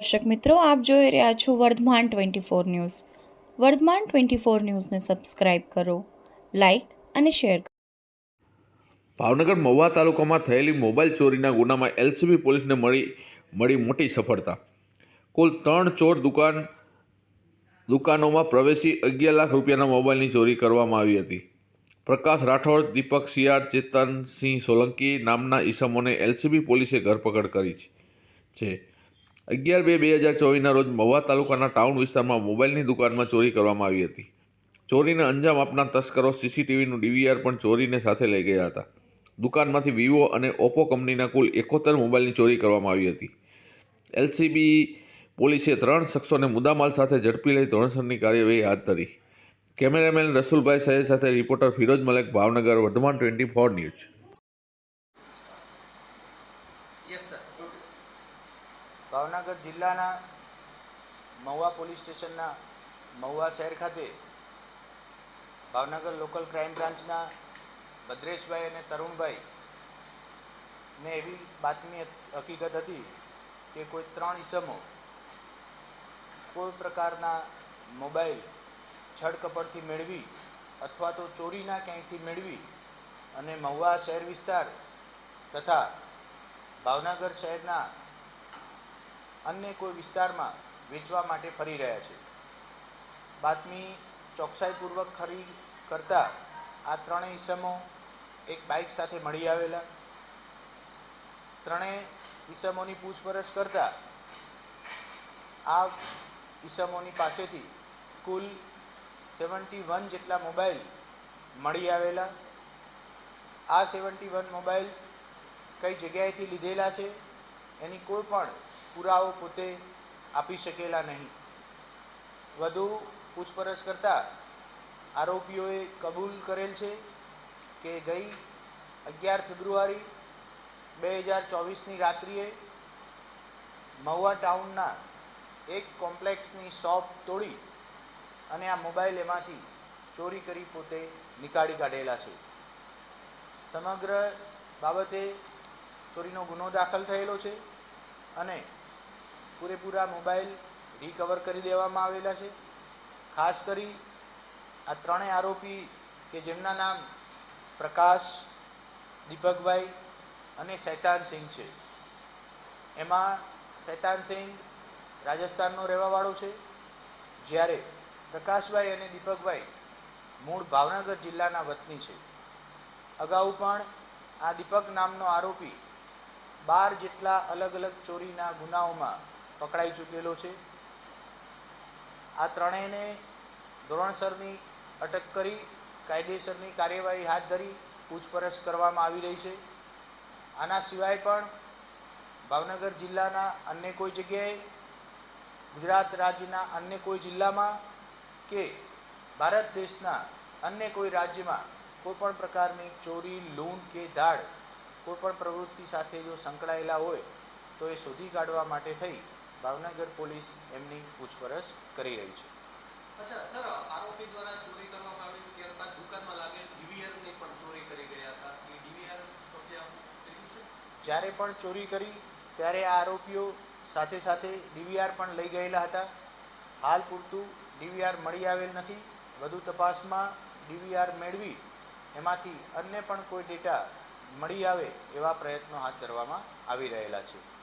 દર્શક મિત્રો, આપ જોઈ રહ્યા છો Vardhman twenty four news. Vardhman twenty four ન્યૂઝને સબસ્ક્રાઇબ કરો, લાઇક અને શેર કરો. ભાવનગર મહુવા તાલુકામાં થયેલી મોબાઈલ ચોરીના ગુનામાં એલસીબી પોલીસને મળી મળી મોટી સફળતા. કુલ ત્રણ ચોર દુકાન, દુકાનોમાં પ્રવેશી અગિયાર લાખ રૂપિયાના મોબાઈલની ચોરી કરવામાં આવી હતી. પ્રકાશ રાઠોડ, દીપક સિયાર ચેતનસિંહ સોલંકી નામના ઈસમોને એલસીબી પોલીસે ધરપકડ કરી છે. અગિયાર બે બે હજાર ચોવીસના રોજ મહુવા તાલુકાના ટાઉન વિસ્તારમાં મોબાઈલની દુકાનમાં ચોરી કરવામાં આવી હતી. ચોરીને અંજામ આપનાર તસ્કરો સીસીટીવીનું ડીવીઆર પણ ચોરીને સાથે લઈ ગયા હતા. દુકાનમાંથી વિવો અને ઓપ્પો કંપનીના કુલ એકોતેર મોબાઈલની ચોરી કરવામાં આવી હતી. એલસીબી પોલીસે ત્રણ શખ્સોને મુદ્દામાલ સાથે ઝડપી લઈ ધોરણસરની કાર્યવાહી હાથ ધરી. કેમેરામેન રસુલભાઈ સૈયદ સાથે reporter Firoj Malek, Bhavnagar, Vardhman twenty four news. Bhavnagar જિલ્લાના મહુવા પોલીસ સ્ટેશનના મહુવા શહેર ખાતે ભાવનગર લોકલ ક્રાઇમ બ્રાન્ચના ભદ્રેશભાઈ અને તરુણભાઈ ને એવી બાતમી હકીકત હતી કે કોઈ ત્રણ ઈસમો કોઈ પ્રકારના મોબાઈલ છડકપડથી મેળવી અથવા તો ચોરીના ક્યાંયથી મેળવી અને મહુવા શહેર વિસ્તાર તથા ભાવનગર શહેરના અન્ય કોઈ વિસ્તારમાં વેચવા માટે ફરી રહ્યા છે. બાતમી ચોકસાઈપૂર્વક ખરી કરતા આ ત્રણેય ઈસમો એક બાઇક સાથે મળી આવેલા. ત્રણેય ઈસમોની પૂછપરછ કરતા આ ઈસમોની પાસેથી કુલ સેવન્ટી વન જેટલા મોબાઈલ મળી આવેલા. આ સેવન્ટી વન મોબાઈલ્સ કઈ જગ્યાએથી લીધેલા છે? એની કોઈ પણ પુરાવો પોતે આપી શકેલા નહીં. વધુ પૂછપરછ કરતાં આરોપીઓએ કબૂલ કરેલ છે કે ગઈ અગિયાર ફેબ્રુઆરી બે હજાર ચોવીસની રાત્રિએ મહુવા ટાઉનના એક કોમ્પ્લેક્સની શોપ તોડી અને આ મોબાઈલ એમાંથી ચોરી કરી પોતે નીકાળી કાઢેલા છે. સમગ્ર બાબતે ચોરીનો ગુનો દાખલ થયેલો છે અને પૂરેપૂરા મોબાઈલ રિકવર કરી દેવામાં આવેલા છે. ખાસ કરી આ ત્રણેય આરોપી કે જેમના નામ પ્રકાશ, દીપકભાઈ અને શૈતાન સિંહ છે. એમાં શૈતાન સિંહ રાજસ્થાનનો રહેવાવાળો છે. જ્યારે પ્રકાશભાઈ અને દીપકભાઈ મૂળ ભાવનગર જિલ્લાના વતની છે. અગાઉ પણ આ દીપક નામનો આરોપી બાર જેટલા અલગ અલગ ચોરીના ગુનાઓમાં પકડાઈ ચૂકેલો છે. આ ત્રણેયને ધોરણસરની અટક કરી, કાયદેસરની કાર્યવાહી હાથ ધરી પૂછપરછ કરવામાં આવી રહી છે. આના સિવાય પણ ભાવનગર જિલ્લાના અન્ય કોઈ જગ્યાએ, ગુજરાત રાજ્યના અન્ય કોઈ જિલ્લામાં કે ભારત દેશના અન્ય કોઈ રાજ્યમાં કોઈપણ પ્રકારની ચોરી, લૂંટ કે ધાડ કોઈપણ પ્રવૃત્તિ સાથે જો સંકળાયેલા હોય તો એ શોધી કાઢવા માટે થઈ. ભાવનગર પોલીસ એમની પૂછપરછ કરી રહી છે. અચ્છા સર આરોપી દ્વારા ચોરી કરવામાં આવી ત્યારબાદ દુકાનમાં લાગેલ DVR પણ ચોરી કરી ગયા હતા. એ DVR છે? જ્યારે પણ ચોરી કરી ત્યારે આ આરોપીઓ સાથે સાથે ડીવીઆર પણ લઈ ગયેલા હતા. હાલ પૂરતું ડીવીઆર મળી આવેલ નથી. વધુ તપાસમાં ડીવીઆર મેળવી એમાંથી અન્ય પણ કોઈ ડેટા મળી આવે એવા પ્રયત્નો હાથ ધરવામાં આવી રહેલા છે.